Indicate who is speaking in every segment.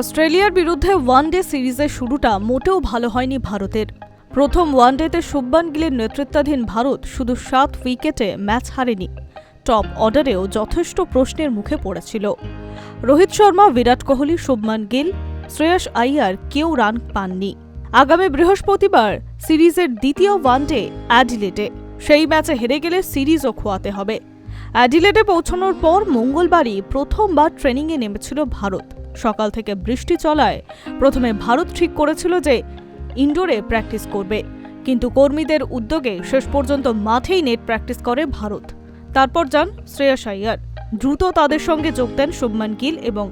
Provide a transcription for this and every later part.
Speaker 1: অস্ট্রেলিয়ার বিরুদ্ধে ওয়ানডে সিরিজের শুরুটা মোটেও ভালো হয়নি ভারতের। প্রথম ওয়ানডেতে শুভমান গিলের নেতৃত্বাধীন ভারত শুধু সাত উইকেটে ম্যাচ হারেনি, টপ অর্ডারেও যথেষ্ট প্রশ্নের মুখে পড়েছিল। রোহিত শর্মা, বিরাট কোহলি শুভমান গিল, শ্রেয়স আইয়ার কেউ রান পাননি। আগামী বৃহস্পতিবার সিরিজের দ্বিতীয় ওয়ানডে অ্যাডিলেটে সেই ম্যাচে হেরে গেলে সিরিজও খোয়াতে হবে। অ্যাডিলেটে পৌঁছানোর পর মঙ্গলবারই প্রথমবার ট্রেনিংয়ে নেমেছিল ভারত। সকাল থেকে বৃষ্টি চলায় প্রথমে ভারত ঠিক করেছিল যে ইনডোরে প্র্যাকটিস করবে, কিন্তু কর্মীদের উদ্যোগে শেষ পর্যন্ত মাঠেই নেট প্র্যাকটিস করে ভারত। তারপর যান শ্রেয়াস আইয়ার দ্রুত তাদের সঙ্গে যোগ দেন শুভমান গিল এবং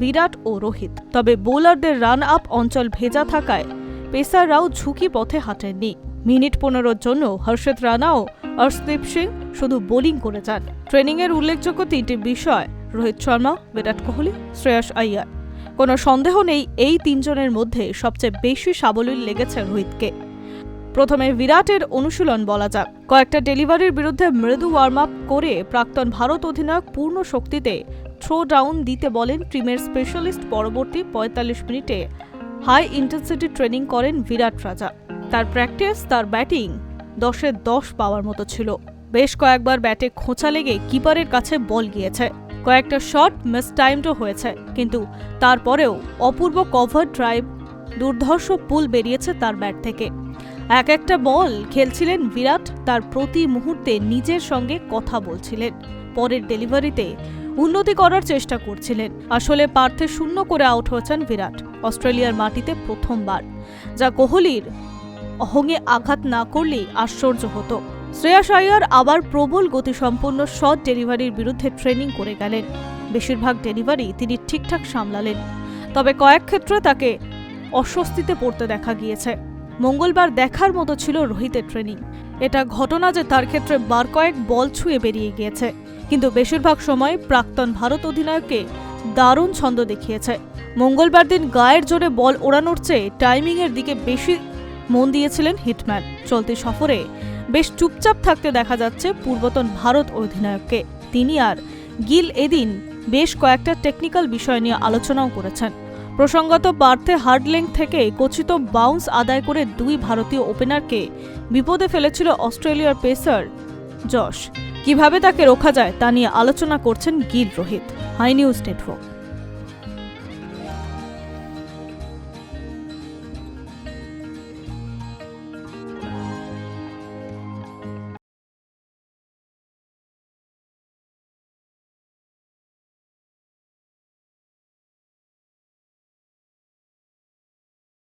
Speaker 1: বিরাট ও রোহিত। তবে বোলারদের রান আপ অঞ্চল ভেজা থাকায় পেসাররাও ঝুঁকি পথে হাঁটেননি। মিনিট পনেরোর জন্য হর্ষিত রানা ও অর্শদীপ সিং শুধু বোলিং করে যান। ট্রেনিংয়ের উল্লেখযোগ্য তিনটি বিষয় রোহিত শর্মা, বিরাট কোহলি, শ্রেয়াস আইয়ার। কোনো সন্দেহ নেই, এই তিনজনের মধ্যে সবচেয়ে বেশি সাবলীল লেগেছে রোহিতকে। প্রথমে বিরাটের অনুশীলন বলা যাক। কয়েকটা ডেলিভারির বিরুদ্ধে মৃদু ওয়ার্ম আপ করে প্রাক্তন ভারত অধিনায়ক পূর্ণ শক্তিতে থ্রো ডাউন দিতে বলেন টিমের স্পেশালিস্ট পরবর্তী পঁয়তাল্লিশ মিনিটে। হাই ইন্টেন্সিটি ট্রেনিং করেন বিরাট রাজা। তার প্র্যাকটিস তার ব্যাটিং দশে দশ পাওয়ার মতো ছিল। বেশ কয়েকবার ব্যাটে খোঁচা লেগে কিপারের কাছে বল গিয়েছে। কয়েকটা শট মিস টাইমডও হয়েছে, কিন্তু তারপরেও অপূর্ব কভার ড্রাইভ দুর্ধর্ষ পুল বেরিয়েছে তার ব্যাট থেকে। এক একটা বল খেলছিলেন বিরাট, তার প্রতি মুহূর্তে নিজের সঙ্গে কথা বলছিলেন। পরের ডেলিভারিতে উন্নতি করার চেষ্টা করছিলেন। আসলে পার্থে শূন্য করে আউট হয়েছেন বিরাট, অস্ট্রেলিয়ার মাটিতে প্রথমবার, যা কোহলির অহঙে আঘাত না করলেই আশ্চর্য হতো। শ্রেয়াস আয়ার আবার প্রবল গতিসম্পন্ন শট ডেলিভারির বিরুদ্ধে ট্রেনিং করে গেলেন। বেশিরভাগ ডেলিভারি তিনি ঠিকঠাক সামলালেন। তবে কয়েক ক্ষেত্রে তাকে অস্বস্তিতে পড়তে দেখা গিয়েছে। মঙ্গলবার দেখার মতো ছিল রোহিতের ট্রেনিং। এটা ঘটনা যে তার ক্ষেত্রে বার কয়েক বল ছুঁয়ে বেরিয়ে গিয়েছে। কিন্তু বেশিরভাগ সময় প্রাক্তন ভারত অধিনায়ককে দারুণ ছন্দ দেখিয়েছে। মঙ্গলবার দিন গায়ের জোরে বল ওড়ানোর চেয়ে টাইমিংয়ের দিকে বেশি মন দিয়েছিলেন হিটম্যান। চলতি সফরে বেশ চুপচাপ থাকতে দেখা যাচ্ছে পূর্বতন ভারত অধিনায়ককে। তিনি আর গিল এদিন বেশ কয়েকটা টেকনিক্যাল বিষয় নিয়ে আলোচনাও করেছেন। প্রসঙ্গত পার্থে হার্ডলেং থেকে কচিত বাউন্স আদায় করে দুই ভারতীয় ওপেনারকে বিপদে ফেলেছিল অস্ট্রেলিয়ার পেসার যশ কীভাবে তাকে রোখা যায় তা নিয়ে আলোচনা করছেন Gill Rohit hi news network